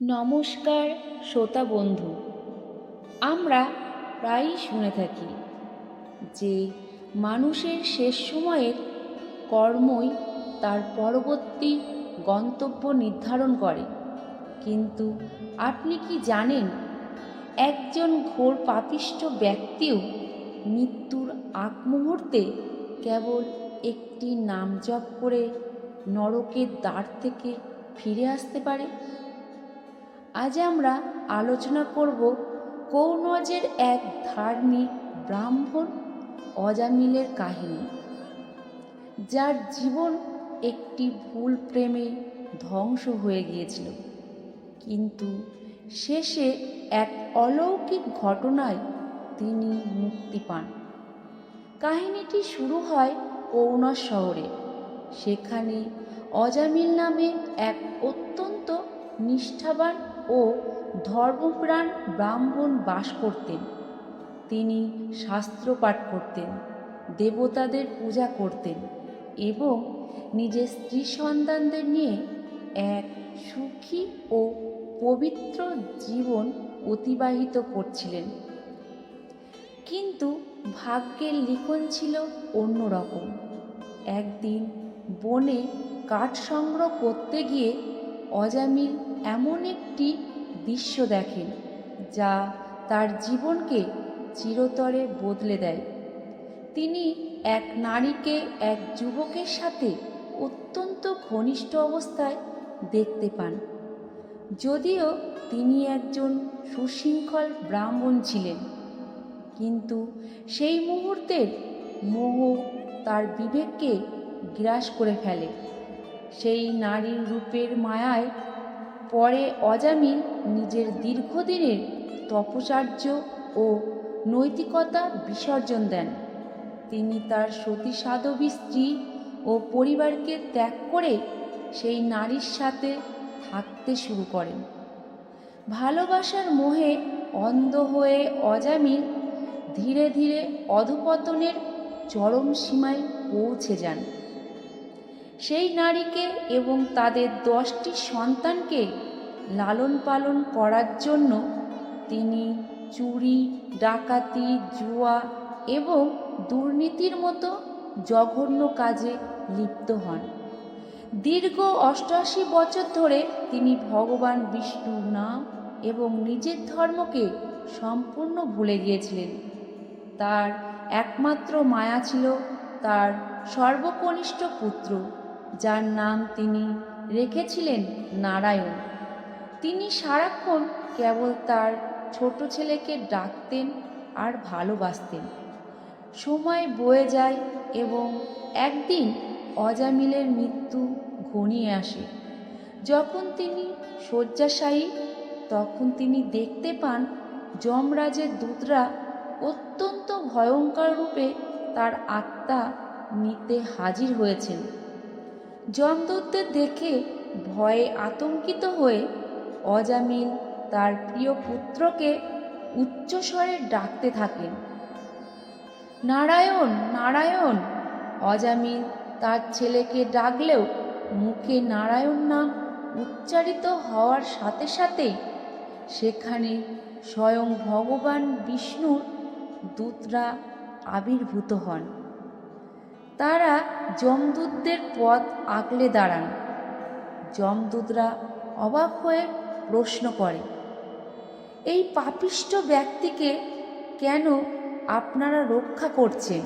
নমস্কার শ্রোতা বন্ধু। আমরা প্রায়ই শুনে থাকি যে মানুষের শেষ সময়ের কর্মই তার পরবর্তী গন্তব্য নির্ধারণ করে। কিন্তু আপনি কি জানেন, একজন ঘোর পাপিষ্ঠ ব্যক্তিও মৃত্যুর আগ মুহূর্তে কেবল একটি নাম জপ করে নরকের দ্বার থেকে ফিরে আসতে পারে? আজ আমরা আলোচনা করব কৌনজের এক ধার্মিক ব্রাহ্মণ অজামিলের কাহিনী, যার জীবন একটি ভুল প্রেমে ধ্বংস হয়ে গিয়েছিল। কিন্তু শেষে এক অলৌকিক ঘটনায় তিনি মুক্তি পান। কাহিনীটি শুরু হয় কৌনজ শহরে। সেখানে অজামিল নামে এক অত্যন্ত নিষ্ঠাবান ও ধর্মপ্রাণ ব্রাহ্মণ বাস করতেন। তিনি শাস্ত্র পাঠ করতেন, দেবতাদের পূজা করতেন এবং নিজের স্ত্রী সন্তানদের নিয়ে এক সুখী ও পবিত্র জীবন অতিবাহিত করছিলেন। কিন্তু ভাগ্যের লিখন ছিল অন্যরকম। একদিন বনে কাঠ সংগ্রহ করতে গিয়ে অজামিল এমন একটি দৃশ্য দেখেন যা তার জীবনকে চিরতরে বদলে দেয়। তিনি এক নারীকে এক যুবকের সাথে অত্যন্ত ঘনিষ্ঠ অবস্থায় দেখতে পান। যদিও তিনি একজন সুশৃঙ্খল ব্রাহ্মণ ছিলেন, কিন্তু সেই মুহূর্তের মোহ তার বিবেককে গ্রাস করে ফেলে। সেই নারীর রূপের মায়ায় পরে অজামিল নিজের দীর্ঘদিনের তপচার্য ও নৈতিকতা বিসর্জন দেন। তিনি তার সতী সাধবী স্ত্রী ও পরিবারকে ত্যাগ করে সেই নারীর সাথে থাকতে শুরু করেন। ভালোবাসার মোহে অন্ধ হয়ে অজামিল ধীরে ধীরে অধপতনের চরম সীমায় পৌঁছে যান। সেই নারীকে এবং তাদের দশটি সন্তানকে লালন পালন করার জন্য তিনি চুরি, ডাকাতি, জুয়া এবং দুর্নীতির মতো জঘন্য কাজে লিপ্ত হন। দীর্ঘ অষ্টআশি বছর ধরে তিনি ভগবান বিষ্ণুর নাম এবং নিজের ধর্মকে সম্পূর্ণ ভুলে গিয়েছিলেন। তার একমাত্র মায়া ছিল তার সর্বকনিষ্ঠ পুত্র। যার নাম তিনি রেখেছিলেন নারায়ণ। তিনি সারাক্ষণ কেবল তার ছোট ছেলেকে ডাকতেন আর ভালোবাসতেন। সময় বয়ে যায় এবং একদিন অজামিলের মৃত্যু ঘনিয়ে আসে। যখন তিনি শয্যাশায়ী, তখন তিনি দেখতে পান যমরাজের দূতরা অত্যন্ত ভয়ঙ্কর রূপে তার আত্মা নিতে হাজির হয়েছেন। যমদূতদের দেখে ভয়ে আতঙ্কিত হয়ে অজামিল তার প্রিয় পুত্রকে উচ্চস্বরে ডাকতে থাকেন। নারায়ণ নারায়ণ! অজামিল তার ছেলেকে ডাকলেও মুখে নারায়ণ নাম উচ্চারিত হওয়ার সাথে সাথেই সেখানে স্বয়ং ভগবান বিষ্ণুর দূতরা আবির্ভূত হন। তারা যমদূতদের পথ আগলে দাঁড়ান। যমদূতরা অবাক হয়ে প্রশ্ন করে, এই পাপিষ্ট ব্যক্তিকে কেন আপনারা রক্ষা করছেন?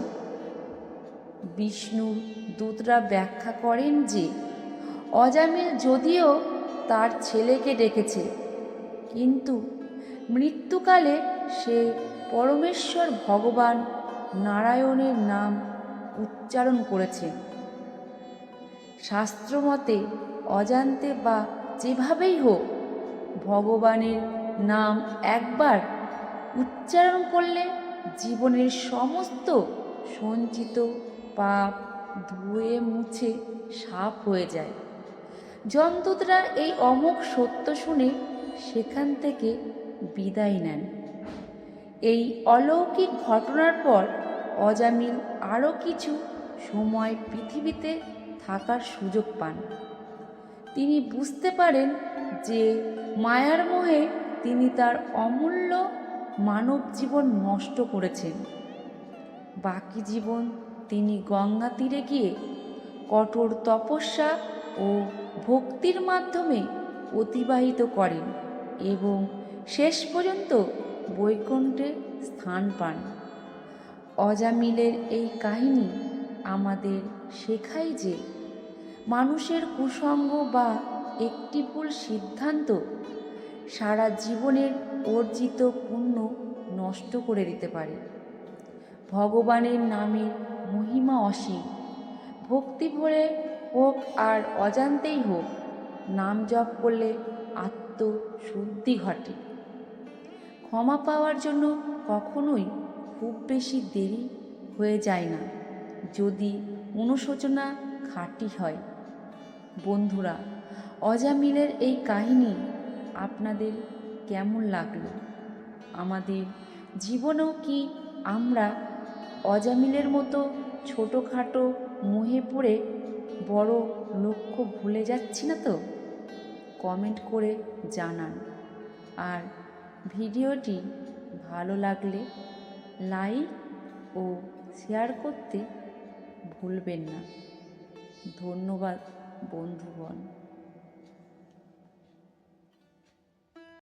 বিষ্ণুর দূতরা ব্যাখ্যা করেন যে, অজামিল যদিও তার ছেলেকে ডেকেছে, কিন্তু মৃত্যুকালে সে পরমেশ্বর ভগবান নারায়ণের নাম উচ্চারণ করেছে। শাস্ত্রমতে অজান্তে বা যেভাবেই হোক, ভগবানের নাম একবার উচ্চারণ করলে জীবনের সমস্ত সঞ্চিত পাপ ধুয়ে মুছে সাফ হয়ে যায়। যমদূতরা এই অমোঘ সত্য শুনে সেখান থেকে বিদায় নেন। এই অলৌকিক ঘটনার পর অজামিল আরও কিছু সময় পৃথিবীতে থাকার সুযোগ পান। তিনি বুঝতে পারেন যে মায়ার মোহে তিনি তার অমূল্য মানব জীবন নষ্ট করেছেন। বাকি জীবন তিনি গঙ্গা তীরে গিয়ে কঠোর তপস্যা ও ভক্তির মাধ্যমে অতিবাহিত করেন এবং শেষ পর্যন্ত বৈকুণ্ঠে স্থান পান। অজামিলের এই কাহিনী আমাদের শেখায় যে মানুষের কুসঙ্গ বা একটি ভুল সিদ্ধান্ত সারা জীবনের অর্জিত পুণ্য নষ্ট করে দিতে পারে। ভগবানের নামের মহিমা অসীম। ভক্তি ভরে হোক আর অজান্তেই হোক, নাম জপ করলে আত্মশুদ্ধি ঘটে। ক্ষমা পাওয়ার জন্য কখনোই খুব বেশি দেরি হয়ে যায় না, যদি অনুশোচনা খাঁটি হয়। বন্ধুরা, অজামিলের এই কাহিনী আপনাদের কেমন লাগল? আমাদের জীবনেও কি আমরা অজামিলের মতো ছোটোখাটো মুহে পড়ে বড় লক্ষ্য ভুলে যাচ্ছি না তো? কমেন্ট করে জানান। আর ভিডিওটি ভালো লাগলে লাইক ও শেয়ার করতে ভুলবেন না। ধন্যবাদ বন্ধুগণ।